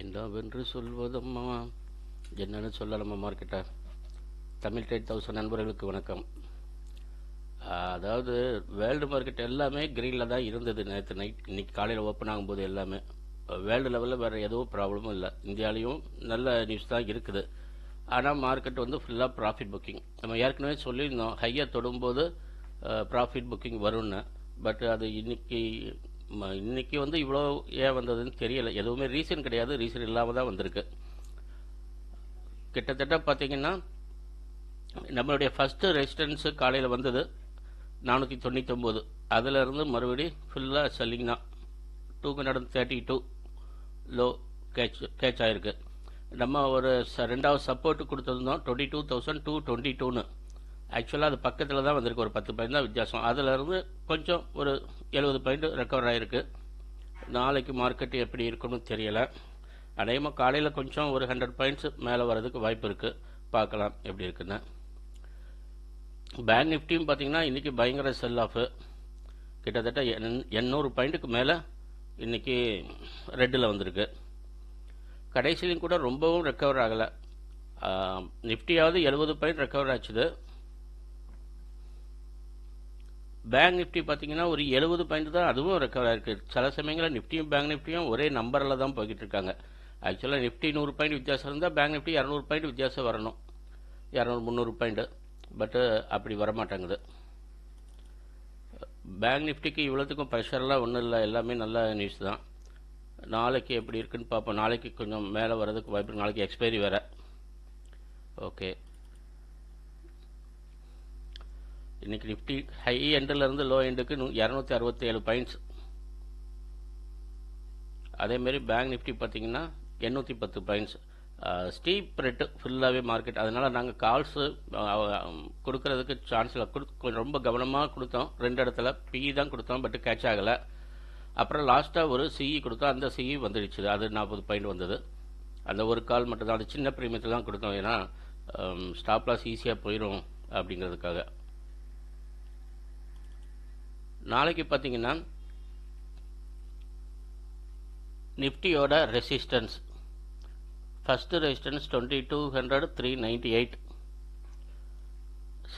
என்னவென்று சொல்வதம்மா? என்னன்னு சொல்லலாமா மார்க்கெட்டை. தமிழ் ட்ரேட் தௌசண்ட் நண்பர்களுக்கு வணக்கம். அதாவது வேர்ல்டு மார்க்கெட் எல்லாமே க்ரீனில் தான் இருந்தது நேற்று நைட். இன்னைக்கு காலையில் ஓப்பன் ஆகும்போது எல்லாமே. வேர்ல்டு லெவலில் வேறு எதுவும் ப்ராப்ளமும் இல்லை. இந்தியாலேயும் நல்ல நியூஸ் தான் இருக்குது. ஆனால் மார்க்கெட் வந்து ஃபுல்லாக ப்ராஃபிட் புக்கிங் நம்ம ஏற்கனவே சொல்லியிருந்தோம் ஹையாக தொடும்போது ப்ராஃபிட் புக்கிங் வரும்னு. பட் அது இன்னைக்கு இன்றைக்கி இன்னைக்கு வந்து இவ்வளோ ஏன் வந்ததுன்னு தெரியல. எதுவுமே ரீசன் கிடையாது. ரீசன் இல்லாமல் தான் வந்திருக்கு. கிட்டத்தட்ட பார்த்தீங்கன்னா நம்மளுடைய ஃபஸ்ட்டு ரெசிஸ்டன்ஸு காலையில் வந்தது நானூற்றி தொண்ணூத்தொம்போது. அதிலிருந்து மறுபடி ஃபுல்லாக செல்லிங் தான். Two hundred thirty two low catch catch ஆகிருக்கு நம்ம ஒரு ச- ரெண்டாவது சப்போர்ட் கொடுத்துருந்தோம் twenty two thousand two twenty டூன்னு ஆக்சுவலாக அது பக்கத்தில் தான் வந்திருக்கு. ஒரு பத்து பாயிண்ட் தான் வித்தியாசம். அதிலிருந்து கொஞ்சம் ஒரு எழுபது பாயிண்ட் ரெக்கவர் ஆகிருக்கு நாளைக்கு மார்க்கெட் எப்படி இருக்குன்னு தெரியலை. அநேகமாக காலையில் கொஞ்சம் ஒரு ஹண்ட்ரட் பாயிண்ட்ஸ் மேலே வர்றதுக்கு வாய்ப்பு இருக்குது பார்க்கலாம் எப்படி இருக்குன்னு. பேங்க் நிஃப்டியும் பார்த்தீங்கன்னா இன்றைக்கி பயங்கர செல் ஆஃபு கிட்டத்தட்ட எண்- எண்ணூறு பாயிண்ட்டுக்கு மேலே இன்றைக்கி ரெட்டில் வந்திருக்கு. கடைசிலையும் கூட ரொம்பவும் ரெக்கவர் ஆகலை. நிஃப்டியாவது எழுபது பாயிண்ட் ரெக்கவர் ஆச்சுது. பேங்க் நிஃப்டி பார்த்தீங்கன்னா ஒரு எழுபது பாயிண்ட் தான் அதுவும் ரெக்கவர் ஆயிருக்கு. சில சமயங்களில் நிஃப்டியும் பேங்க் நிஃப்டியும் ஒரே நம்பரில் தான் போய்கிட்டு இருக்காங்க. ஆக்சுவலாக நிஃப்டி நூறு பாயிண்ட் வித்தியாசம் இருந்தால் பேங்க் நிஃப்டி இரநூறு பாயிண்ட் வித்தியாசம் வரணும். இரநூறு முந்நூறு பாயிண்ட். பட்டு அப்படி வரமாட்டேங்குது. பேங்க் நிஃப்டிக்கு இவ்வளோத்துக்கும் ப்ரெஷர்லாம் ஒன்றும் இல்லை. எல்லாமே நல்ல நியூஸ் தான். நாளைக்கு எப்படி இருக்குன்னு பார்ப்போம். நாளைக்கு கொஞ்சம் மேலே வர்றதுக்கு வாய்ப்பு நாளைக்கு எக்ஸ்பைரி வேறு. ஓகே இன்னைக்கு நிஃப்டி ஹை எண்டில் இருந்து லோ எண்டுக்கு இரநூத்தி அறுபத்தி ஏழு பாயிண்ட்ஸ் அதேமாரி பேங்க் நிஃப்டி பார்த்தீங்கன்னா எண்ணூற்றி பத்து பாயிண்ட்ஸ் ஸ்டீப் ரெட்டு ஃபுல்லாகவே மார்க்கெட் அதனால் நாங்கள் கால்ஸு கொடுக்கறதுக்கு சான்ஸ் இல்லை கொடு கொஞ்சம் ரொம்ப கவனமாக கொடுத்தோம். ரெண்டு இடத்துல பி தான் கொடுத்தோம் பட் கேட்ச் ஆகலை. அப்புறம் லாஸ்ட்டாக ஒரு சிஇ கொடுத்தோம் அந்த சிஇ வந்துடுச்சு. அது நாற்பது பாயிண்ட் வந்தது. அந்த ஒரு கால் மட்டும்தான். அது சின்ன பிரீமியத்தில் தான் கொடுத்தோம். ஏன்னா ஸ்டாப்லாஸ் ஈஸியாக போயிடும் அப்படிங்கிறதுக்காக. நாளைக்கு பார்த்தீங்கன்னா நிஃப்டியோட resistance first resistance twenty two hundred three ninety eight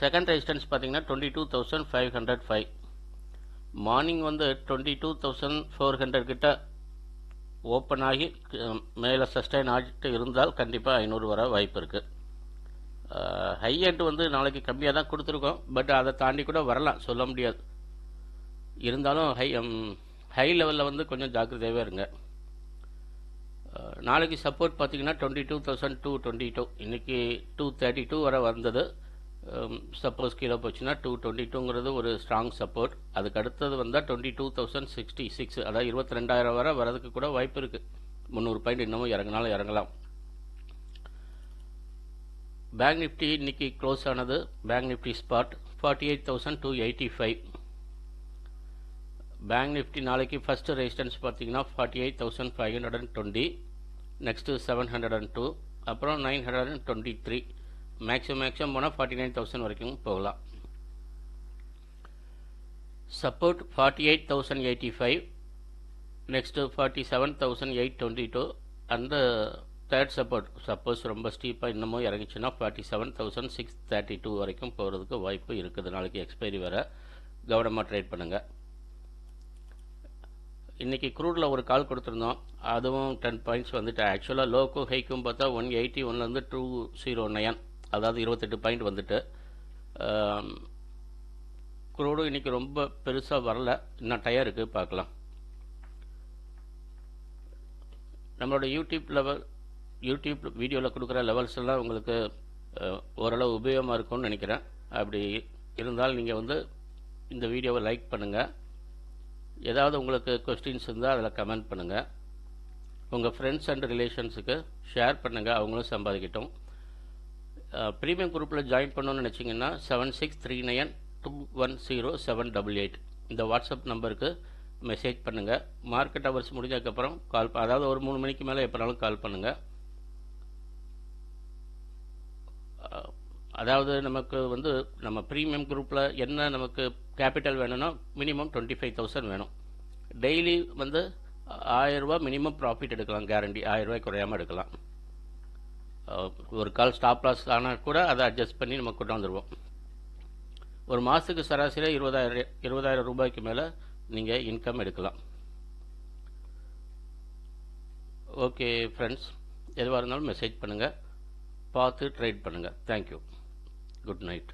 second resistance பார்த்தீங்கன்னா twenty two thousand five hundred five morning வந்து twenty two thousand four hundred கிட்ட ஓப்பன் ஆகி மேலே சஸ்டைன் ஆகிட்டு இருந்தால் கண்டிப்பாக ஐநூறு வர வாய்ப்பு இருக்குது ஹை எண்ட் வந்து நாளைக்கு கம்மியாக தான் கொடுத்துருக்கோம் பட் அதை தாண்டி கூட வரலாம் சொல்ல முடியாது. இருந்தாலும் ஹை ஹை லெவலில் வந்து கொஞ்சம் ஜாக்கிரதையாகவே இருங்க. நாளைக்கு சப்போர்ட் பார்த்தீங்கன்னா twenty two thousand two twenty two இன்றைக்கி டூ தேர்ட்டி டூ வரை வந்தது. சப்போஸ் கீழே போச்சுன்னா டூ டுவெண்ட்டி டூங்கிறது ஒரு ஸ்ட்ராங் சப்போர்ட் அதுக்கு அடுத்தது வந்தால் twenty two thousand sixty six அதாவது இருபத்தி ரெண்டாயிரம் வரை வரதுக்கு கூட வாய்ப்பு இருக்குது முந்நூறு பாயிண்ட் இன்னமும் இறங்கினாலும் இறங்கலாம். பேங்க் நிஃப்டி இன்னைக்கு க்ளோஸ் ஆனது. Bank Nifty spot forty eight thousand two eighty five bank Nifty நாளைக்கு ஃபஸ்ட்டு ரெசிஸ்டன்ஸ் பார்த்தீங்கன்னா forty eight thousand five hundred and twenty next seven hundred and two அப்புறம் nine hundred and twenty three maximum maximum போனால் forty nine thousand வரைக்கும் போகலாம். Support forty eight thousand eighty five next forty seven thousand eight twenty two அந்த third support suppose ரொம்ப ஸ்டீப்பாக இன்னமும் இறங்கிச்சுன்னா forty seven thousand six thirty two வரைக்கும் போகிறதுக்கு வாய்ப்பு இருக்குது. நாளைக்கு எக்ஸ்பைரி வேறு. கவனமாக ட்ரேட் பண்ணுங்கள் இன்றைக்கி க்ரூடில் ஒரு கால் கொடுத்துருந்தோம். அதுவும் டென் பாயிண்ட்ஸ் வந்துட்டு. ஆக்சுவலாக லோக்கும் ஹைக்கும் பார்த்தா ஒன் எயிட்டி ஒன்லேருந்து டூ ஜீரோ நயன் அதாவது இருபத்தெட்டு பாயிண்ட் வந்துட்டு. க்ரூடும் இன்றைக்கி ரொம்ப பெருசாக வரல. இன்னும் டயர் இருக்குது பார்க்கலாம். நம்மளோட யூடியூப் லெவல் யூடியூப் வீடியோவில் கொடுக்குற லெவல்ஸ் எல்லாம் உங்களுக்கு ஓரளவு உபயோகமாக இருக்கும்னு நினைக்கிறேன். அப்படி இருந்தால் நீங்கள் வந்து இந்த வீடியோவை லைக் பண்ணுங்கள் ஏதாவது உங்களுக்கு கொஸ்டின்ஸ் இருந்தால் அதில் கமெண்ட் பண்ணுங்கள் உங்கள் ஃப்ரெண்ட்ஸ் அண்ட் ரிலேஷன்ஸுக்கு ஷேர் பண்ணுங்கள் அவங்களும் சம்பாதிக்கட்டும். ப்ரீமியம் குரூப்பில் ஜாயின் பண்ணணும்னு நினச்சிங்கன்னா seven six three nine two one zero seven double eight இந்த வாட்ஸ்அப் நம்பருக்கு மெசேஜ் பண்ணுங்கள் மார்க்கெட் ஹவர்ஸ் முடிஞ்சதுக்கப்புறம் கால் அதாவது ஒரு மூணு மணிக்கு மேலே எப்போனாலும் கால் பண்ணுங்கள் அதாவது நமக்கு வந்து நம்ம ப்ரீமியம் குரூப்பில் என்ன நமக்கு கேபிட்டல் வேணும்னா மினிமம் டுவெண்ட்டி ஃபைவ் தௌசண்ட் வேணும். டெய்லி வந்து ஆயிரரூபா மினிமம் ப்ராஃபிட் எடுக்கலாம் கேரண்டி ஆயிரரூபாய் குறையாமல் எடுக்கலாம். ஒரு கால் ஸ்டாப் லாஸ் ஆனால் கூட அதை அட்ஜஸ்ட் பண்ணி நம்ம கொண்டு வந்துடுவோம் ஒரு மாதத்துக்கு சராசரியாக இருபதாயிரம் இருபதாயிரம் ரூபாய்க்கு மேலே நீங்கள் இன்கம் எடுக்கலாம். ஓகே ஃப்ரெண்ட்ஸ் எதுவாக இருந்தாலும் மெசேஜ் பண்ணுங்கள் பார்த்து ட்ரேட் பண்ணுங்கள் தேங்க்யூ குட் நைட்